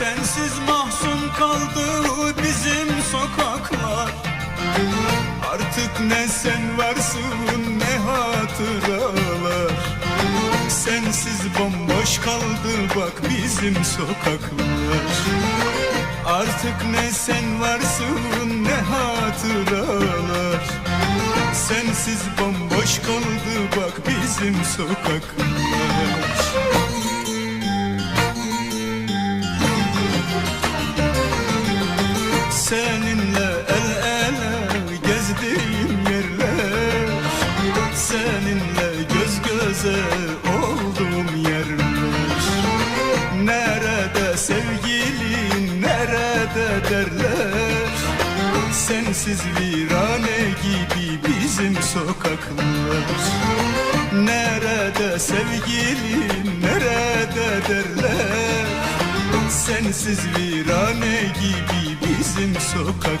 Sensiz mahzun kaldı bizim sokaklar. Artık ne sen varsın ne hatıralar. Sensiz bomboş kaldı bak bizim sokaklar. Artık ne sen varsın ne hatıralar. Sensiz bomboş kaldı bak bizim sokaklar. Seninle el ele gezdiğim yerler. Seninle göz göze olduğum yerler. Nerede sevgilin nerede derler? Sensiz virane gibi bizim sokaklar. Nerede sevgilin nerede derler? Sensiz virane gibi bizim sokaklar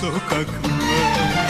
sokaklar